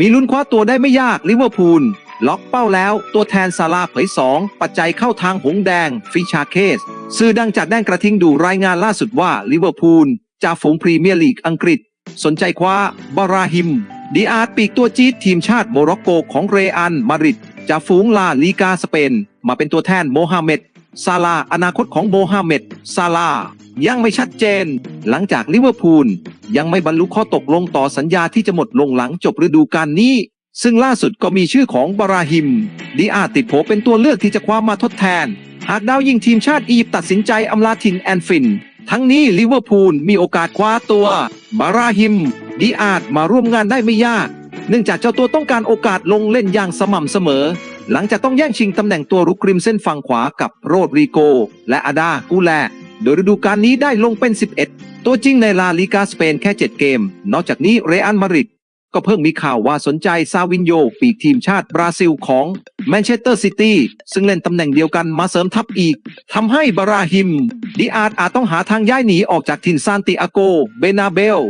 มีลุ้นคว้าตัวได้ไม่ยากลิเวอร์พูลล็อกเป้าแล้ว ตัวแทนซาลาเผย2ปัจจัยเข้าทางหงแดง ฟิชาเคส สื่อดังจากแดนกระทิงดูรายงานล่าสุดว่าลิเวอร์พูลจ่าฝูงพรีเมียร์ลีกอังกฤษ สนใจคว้าบาราฮิม ดีอาร์ตปีกตัวจี๊ดทีมชาติโมร็อกโกของเรอันมาริดจ่าฝูงลาลีกาสเปน มาเป็นตัวแทนโมฮัมเหม็ดซาลาอนาคตของโมฮัมเหม็ดซาลายังไม่ชัดเจน หลังจากลิเวอร์พูล ยังไม่บรรลุข้อตกลงต่อสัญญาที่จะหมดลงหลังจบฤดูกาลนี้ ซึ่งล่าสุดก็มีชื่อของบาราฮิม ดีอาติดโผเป็นตัวเลือกที่จะคว้ามาทดแทน หากดาวยิงทีมชาติอียิปต์ตัดสินใจอำลาทินแอนฟิน ทั้งนี้ลิเวอร์พูลมีโอกาสคว้าตัว บาราฮิม ดีอาร์ตมาร่วมงานได้ไม่ยาก เนื่องจากเจ้าตัวต้องการโอกาสลงเล่นอย่างสม่ำเสมอ หลังจากต้องแย่งชิงตำแหน่งตัวรุกริมเส้นฝั่งขวากับโรดริโก และอาดากูแล โดยฤดูกาลนี้ได้ลงเป็น 11 ตัวจริงในลาลีกาสเปนแค่ 7 เกม นอกจากนี้เรอัลมาดริดก็เพิ่งมีข่าวว่าสนใจซาวินโย ปีกทีมชาติบราซิลของแมนเชสเตอร์ซิตี้ซึ่งเล่นตำแหน่งเดียวกันมาเสริมทัพอีกทำให้บาราฮิมดิอาด์อาจต้องหาทางย้ายหนีออกจากถิ่นซานติอาโก เบนาเบล